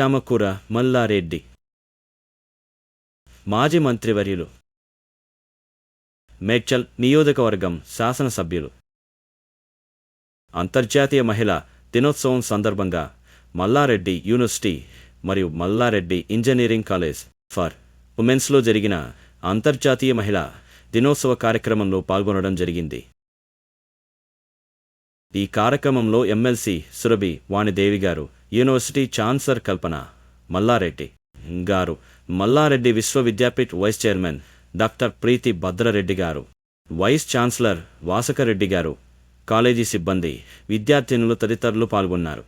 చామకూర మల్లారెడ్డి. మాజీ మంత్రివర్యులు. మేడ్చల్ నియోజకవర్గం శాసనసభ్యులు. అంతర్జాతీయ మహిళా దినోత్సవం సందర్భంగా మల్లారెడ్డి యూనివర్సిటీ మరియు మల్లారెడ్డి ఇంజనీరింగ్ కాలేజ్ ఫర్ ఉమెన్స్లో జరిగిన అంతర్జాతీయ మహిళా దినోత్సవ కార్యక్రమంలో పాల్గొనడం జరిగింది. ఈ కార్యక్రమంలో ఎమ్మెల్సీ సురభి వాణిదేవి గారు university chancellor Kalpana Malla Reddy. Garu Malla Reddy Vishwavidyapeeth vice chairman doctor Preethi Bhadra Reddy garu. Vice chancellor వాసకరెడ్డి గారు. కాలేజీ సిబ్బంది విద్యార్థినులు తదితరులు పాల్గొన్నారు.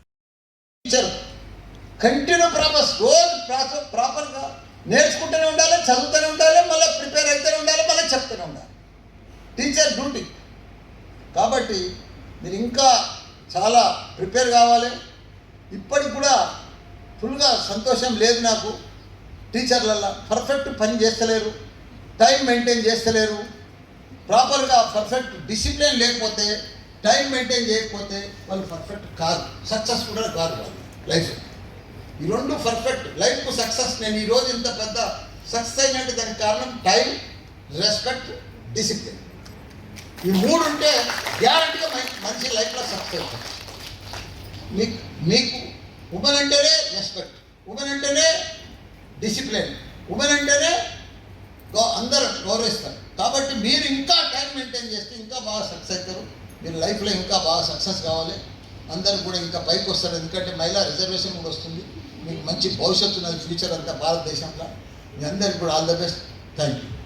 కంటిన్యూ ప్రాపర్స్ రోజు ప్రాపర్గా నేర్చుకుంటూనే ఉండాలి చదువుతూనే ఉండాలి మళ్ళీ ప్రిపేర్ అవుతూనే ఉండాలి మళ్ళీ చెప్తూనే ఉండాలి. టీచర్ డ్యూటీ కాబట్టి మీరు ఇంకా చాలా ప్రిపేర్ కావాలి. ఇప్పటికి కూడా ఫుల్గా సంతోషం లేదు నాకు. టీచర్లల్లో పర్ఫెక్ట్ పని చేస్తలేరు. టైం మెయింటైన్ చేస్తలేరు. ప్రాపర్గా పర్ఫెక్ట్ డిసిప్లిన్ లేకపోతే టైం మెయింటైన్ చేయకపోతే వాళ్ళు పర్ఫెక్ట్ కాదు. సక్సెస్ కూడా కాదు వాళ్ళు. లైఫ్ ఈ రెండు పర్ఫెక్ట్ లైఫ్ సక్సెస్ నేను ఈరోజు ఇంత పెద్ద సక్సెస్ అయినట్టు దానికి కారణం టైం రెస్పెక్ట్ డిసిప్లిన్ ఈ మూడు ఉంటే గ్యారంటీగా మనిషి లైఫ్లో సక్సెస్ అవుతుంది మీకు మీకు ఉమెన్ అంటేనే రెస్పెక్ట్ ఉమెన్ అంటేనే డిసిప్లిన్ ఉమెన్ అంటేనే గౌ- అందరూ గౌరవిస్తారు. కాబట్టి మీరు ఇంకా టైం మెయింటైన్ చేస్తే ఇంకా బాగా సక్సెస్ అవుతారు. మీరు లైఫ్లో ఇంకా బాగా సక్సెస్ కావాలి. అందరూ కూడా ఇంకా పైకి వస్తారు. ఎందుకంటే మహిళా రిజర్వేషన్ కూడా వస్తుంది. మీకు మంచి భవిష్యత్తు ఉన్నది ఫ్యూచర్ అంతా భారతదేశంలో. మీ అందరికి కూడా all the best thank you